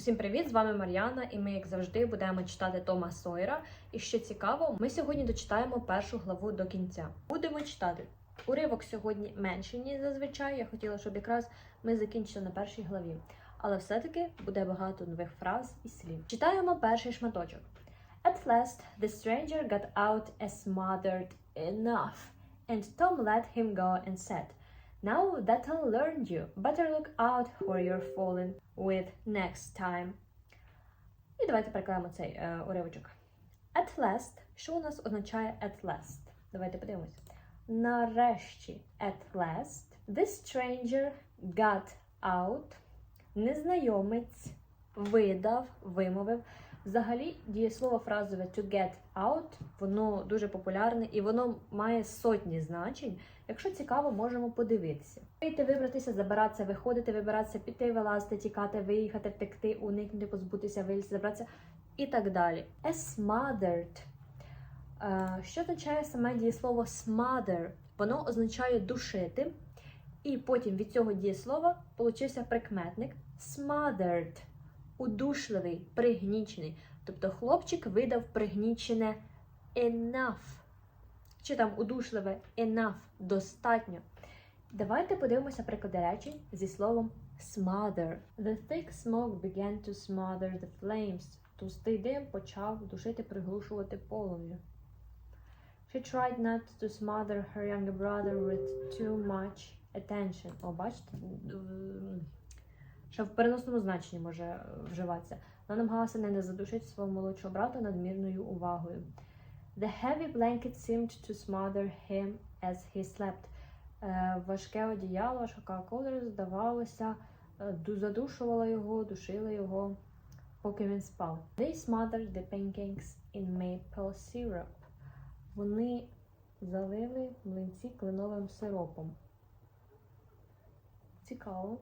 Усім привіт! З вами Мар'яна, і ми, як завжди, будемо читати Тома Сойера. І що цікаво, ми сьогодні дочитаємо першу главу до кінця. Будемо читати. Уривок сьогодні менший, ніж зазвичай. Я хотіла, щоб якраз ми закінчили на першій главі. Але все-таки буде багато нових фраз і слів. Читаємо перший шматочок. At last, the stranger got out as smothered enough, and Tom let him go and said, Now that'll learn you. Better look out who you're falling with next time. І давайте перекладемо цей е, уривочок. At last. Що у нас означає at last? Давайте подивимось. Нарешті, at last, this stranger got out. Незнайомець видав, вимовив. Взагалі, дієслово фразове to get out, воно дуже популярне і воно має сотні значень. Якщо цікаво, можемо подивитися. Вийти, вибратися, забиратися, виходити, вибиратися, піти, вилазити, тікати, виїхати, втекти, уникнути, позбутися, вилізти, забратися і так далі. A smothered. Е, Що означає саме дієслово smother? Воно означає душити, і потім від цього дієслова получився прикметник smothered, удушливий, пригнічений. Тобто хлопчик видав пригнічене enough. Чи там удушливе enough достатньо. Давайте подивимося приклади речень зі словом smother. The thick smoke began to smother the flames. Тустий дим почав душити, приглушувати полум'я. She tried not to smother her younger brother with too much attention. О, бачите? Що в переносному значенні може вживатися. Вона намагалася не задушити свого молодшого брата надмірною увагою. The heavy blanket seemed to smother him as he slept. Е, Важке одіяло, важка ковдра, здавалося, е, ду- задушувала його, душила його, поки він спав. They smothered the pancakes in maple syrup. Вони залили млинці кленовим сиропом. Цікаво.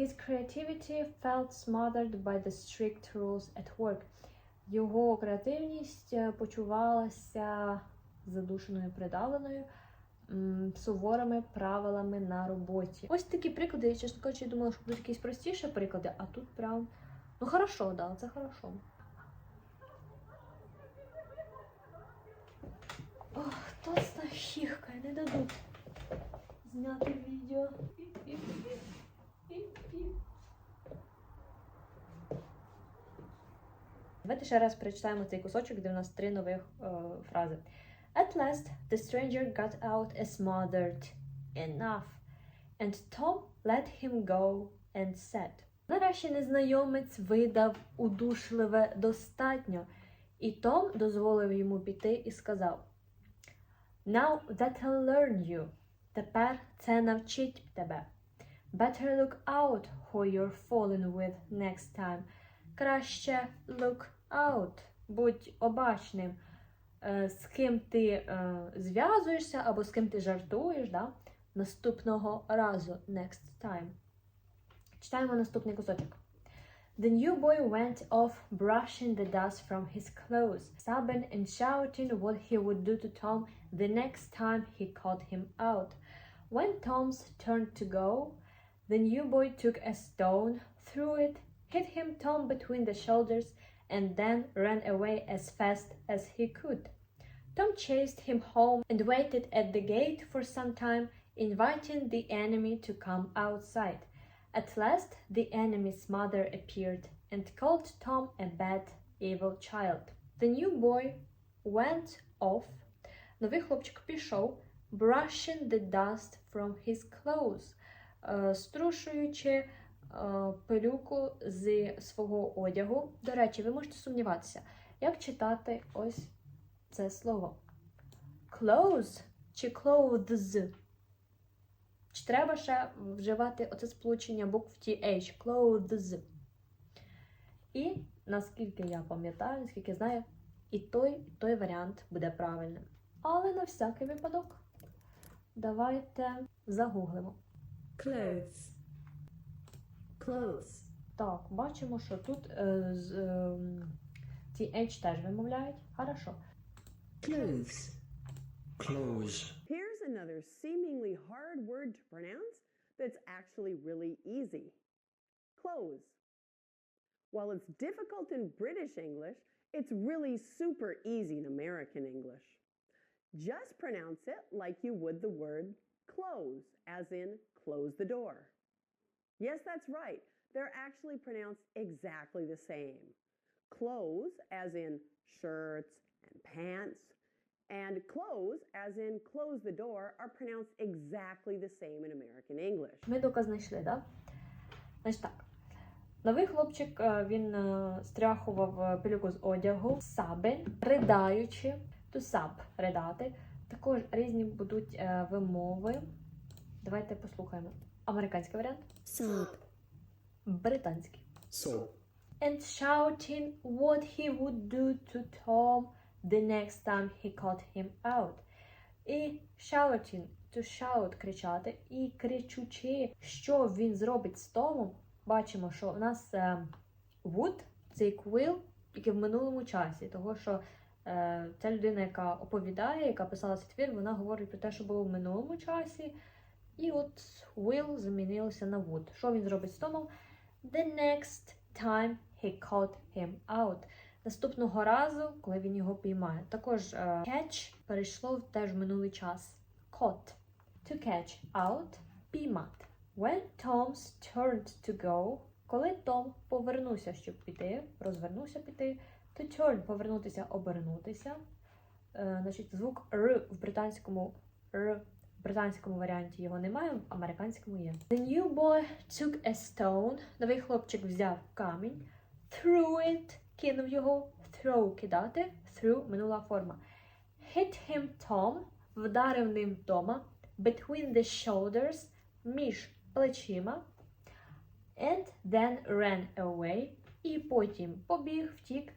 His creativity felt smothered by the strict rules at work. Його креативність е, почувалася задушеною, придавленою суворими правилами на роботі. Ось такі приклади. Я, чесно кажучи, думала, що будуть якісь простіші приклади, а тут прям. Ну, хорошо, да, це хорошо. Ох, толста хіхка, не дадуть зняти відео. Давайте ще раз перечитаємо цей кусочок, де у нас три нових е, фрази. At last, the stranger got out as smothered enough, and Tom let him go and said. Нарешті незнайомець видав удушливе достатньо, і Том дозволив йому піти і сказав: Now that'll learn you. Тепер це навчить тебе. Better look out who you're falling with next time. Краще look out, будь обачним, е, з ким ти е, зв'язуєшся або з ким ти жартуєш да? наступного разу, next time. Читаємо наступний кусочок. The new boy went off brushing the dust from his clothes, stubborn and shouting what he would do to Tom the next time he caught him out. When Tom's turn to go, the new boy took a stone, threw it, hit him Tom between the shoulders, and then ran away as fast as he could. Tom chased him home and waited at the gate for some time, inviting the enemy to come outside. At last, the enemy's mother appeared and called Tom a bad, evil child. The new boy went off. Новий хлопчик пішов, brushing the dust from his clothes, е, струшуючи е, пилюку з свого одягу. До речі, ви можете сумніватися, як читати ось це слово. Clothes чи clothes? Чи треба ще вживати оце сполучення букв TH, clothes. І наскільки я пам'ятаю, наскільки знаю, і той, і той варіант буде правильним. Але на всякий випадок давайте загуглимо. Clothes. Clothes. Так, бачимо, що тут е, з, е, TH теж вимовляють. Хорошо. Clothes. Clothes. Here's another seemingly hard word to pronounce that's actually really easy. Clothes. While it's difficult in British English, it's really super easy in American English. Just pronounce it like you would the word close, as in close the door. Yes, that's right. They're actually pronounced exactly the same. Clothes, as in shirts and pants, and close, as in close the door, are pronounced exactly the same in American English. Ми доказ знайшли, так? Значить так. Новий хлопчик е, він е, стряхував е, пилюку з одягу, сабель, ридаючи, to саб ридати. Також різні будуть е, вимови. Давайте послухаємо. Американський варіант, Sob. британський. Sob. And shouting what he would do to Tom the next time he caught him out. І shouting, to shout кричати, і кричучи, що він зробить з Томом, бачимо, що у нас е, would це як will, тільки в минулому часі, того що е, ця людина, яка оповідає, яка писала цей твір, вона говорить про те, що було в минулому часі. І от will замінилося на would. Що він зробить з Томом? The next time he caught him out. Наступного разу, коли він його піймає. Також е, catch перейшло в теж минулий час. Caught. To catch out піймати. When Tom's turned to go, коли Том повернувся, щоб піти, розвернувся піти, to turn повернутися, обернутися. Е, значить, звук р в британському р в британському варіанті його немає, в американському є. The new boy took a stone. Новий хлопчик взяв камінь, threw it, кинув його, throw кидати, threw минула форма. Hit him Tom, вдарив ним Тома, between the shoulders, між плечима, and then ran away, і потім побіг, втік,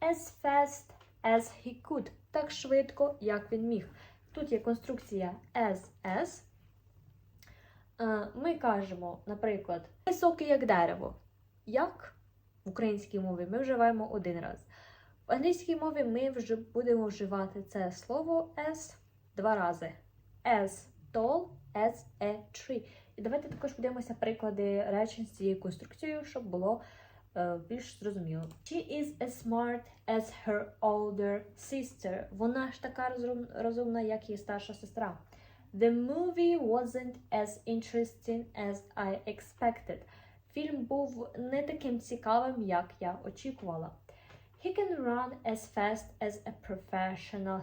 as fast as he could, так швидко, як він міг. Тут є конструкція as. Е, Ми кажемо, наприклад, високий як дерево. Як в українській мові ми вживаємо один раз. В англійській мові ми вже будемо вживати це слово as два рази. As tall as a tree. І давайте також подивимося приклади речень з цією конструкцією, щоб було більш зрозуміло. She is as smart as her older sister. Вона ж така розумна, як її старша сестра. The movie wasn't as interesting as I expected. Фільм був не таким цікавим, як я очікувала. He can run as fast as a professional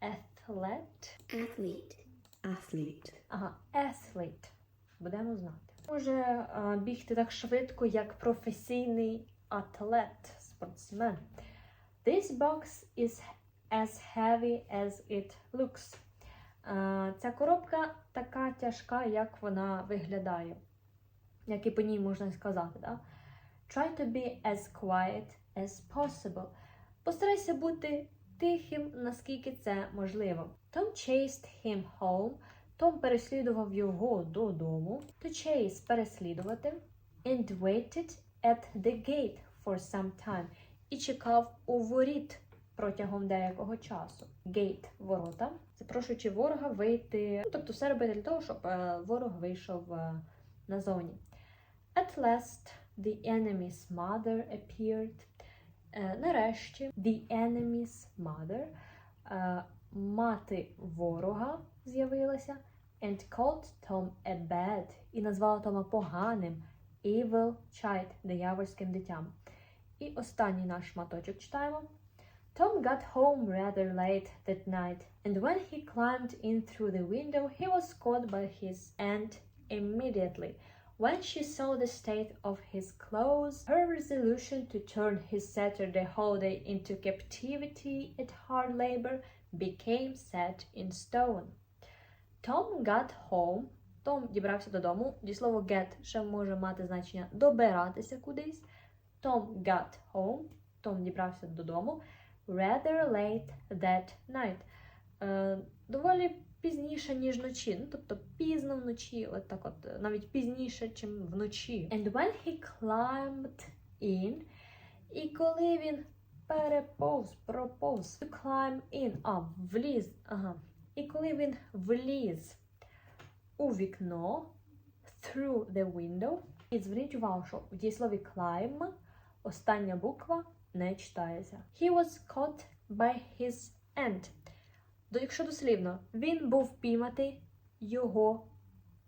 athlete. Athlete. Athlete. Ага, athlete. Будемо знати. Може бігти так швидко, як професійний атлет, спортсмен. This box is as heavy as it looks. Ця коробка така тяжка, як вона виглядає. Як і по ній можна сказати. Да? Try to be as quiet as possible. Постарайся бути тихим, наскільки це можливо. Tom chased him home. Том переслідував його додому. To chase – переслідувати. And waited at the gate for some time. І чекав у воріт протягом деякого часу. Gate – ворота. Запрошуючи ворога вийти. Ну, тобто все робити для того, щоб е, ворог вийшов е, назовні. At last, the enemy's mother appeared. Е, нарешті, the enemy's mother, мати ворога з'явилася, and called Tom a bad, і назвала Тома поганим, evil child, диявольським дитям. І останній наш шматочок читаємо. Tom got home rather late that night, and when he climbed in through the window, he was caught by his aunt immediately. When she saw the state of his clothes, her resolution to turn his Saturday holiday into captivity at hard labor became set in stone. Tom got home. Том дібрався додому. Дієслово get ще може мати значення добиратися кудись. Tom got home. Том дібрався додому. Rather late that night. Е, доволі пізніше, ніж вночі. Ну, тобто пізно вночі, от так от, навіть пізніше, ніж вночі. And when he climbed in, і коли він переповз, проповз, climb in, а, вліз, ага. І коли він вліз у вікно, through the window, і зверніть увагу, що в дієслові climb Остання буква не читається. He was caught by his aunt. Якщо дослівно, він був пійматий його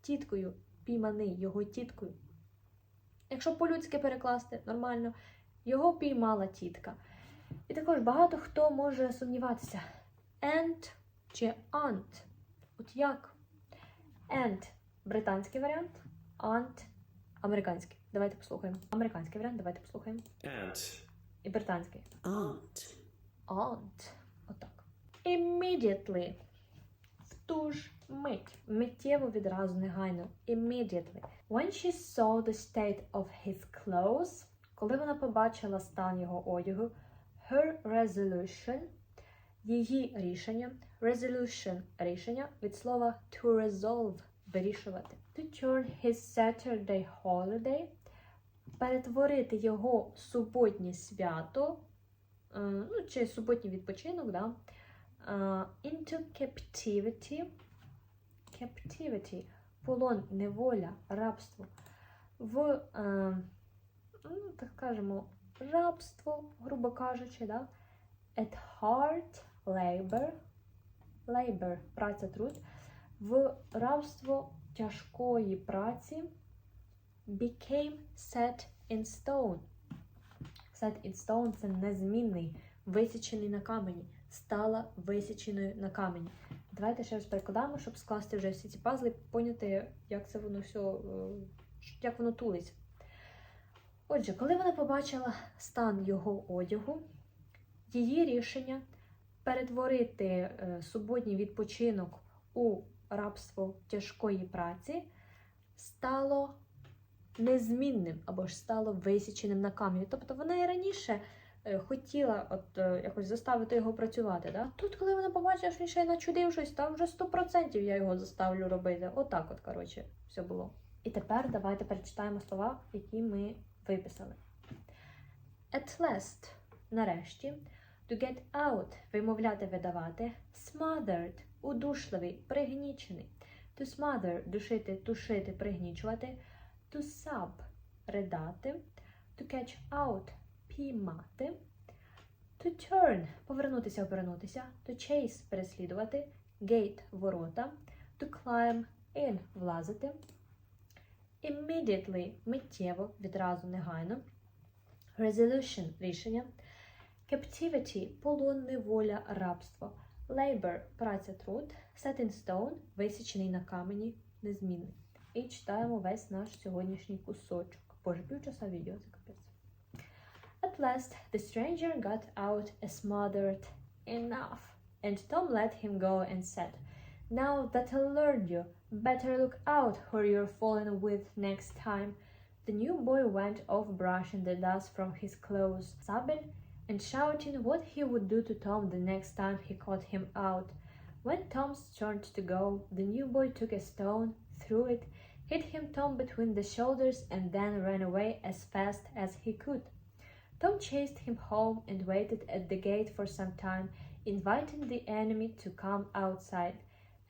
тіткою. Пійманий його тіткою. Якщо по-людськи перекласти нормально, його піймала тітка. І також багато хто може сумніватися: aunt чи aunt? От як? Aunt – британський варіант, aunt – американський. Давайте послухаємо. Американський варіант, давайте послухаємо. Ant. І британський. Aunt. Aunt. Отак. Immediately. В ту ж мить. Миттєво відразу негайно. Immediately. When she saw the state of his clothes, коли вона побачила стан його одягу, her resolution, її рішення, resolution рішення від слова to resolve вирішувати. To turn his Saturday holiday, перетворити його суботнє свято е, ну, чи суботній відпочинок, да, е, into captivity, captivity, полон, неволя, рабство, в, е, ну, так скажемо, рабство, грубо кажучи, да, at hard labor, labor, праця, труд, в рабство тяжкої праці became set in stone. Set in stone це незмінний, висічений на камені. Стала висіченою на камені. Давайте ще раз перекладаємо, щоб скласти вже всі ці пазли, поняти, як це воно все, як воно тулиться. Отже, коли вона побачила стан його одягу, її рішення перетворити е, суботній відпочинок у рабство тяжкої праці стало незмінним або ж стало висіченим на камені. Тобто вона і раніше е, хотіла от е, якось заставити його працювати. Да? Тут, коли вона побачила, що він ще й начудив щось, там вже 100% я його заставлю робити. Отак, от, коротше, все було. І тепер давайте перечитаємо слова, які ми виписали. At last, нарешті, to get out, вимовляти, видавати, smothered, удушливий, пригнічений, to smother, душити, тушити, пригнічувати, to sub, ридати, to catch out, піймати, to turn, повернутися, обернутися, to chase, переслідувати, gate, ворота, to climb, in, влазити, immediately, миттєво, відразу, негайно, resolution, рішення, captivity, полон, неволя, рабство, labor, праця, труд, set in stone, висічений на камені, незмінний. І читаємо весь наш сьогоднішній кусочок. Боже, півчаса відео, це капець. At last, the stranger got out a smothered enough, and Tom let him go and said, Now that I learned you, better look out who you're falling with next time. The new boy went off brushing the dust from his clothes, sobbing and shouting what he would do to Tom the next time he caught him out. When Tom's turned to go, the new boy took a stone, threw it, hit him Tom between the shoulders, and then ran away as fast as he could. Tom chased him home and waited at the gate for some time, inviting the enemy to come outside.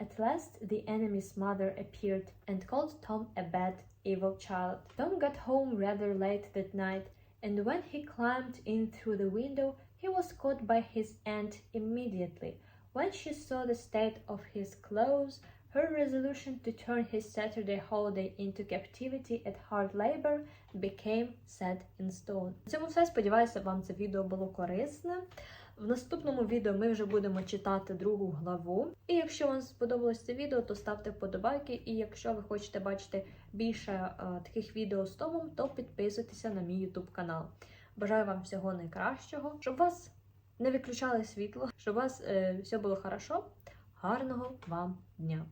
At last, the enemy's mother appeared and called Tom a bad, evil child. Tom got home rather late that night, and when he climbed in through the window, he was caught by his aunt immediately. When she saw the state of his clothes, her resolution to turn his Saturday holiday into captivity at hard labor became set in stone. На цьому все. Сподіваюся, вам це відео було корисне. В наступному відео ми вже будемо читати другу главу. І якщо вам сподобалось це відео, то ставте вподобайки. І якщо ви хочете бачити більше е, таких відео з Томом, то підписуйтеся на мій YouTube канал. Бажаю вам всього найкращого, щоб вас не виключали світло, щоб у вас е, все було хорошо. Гарного вам дня!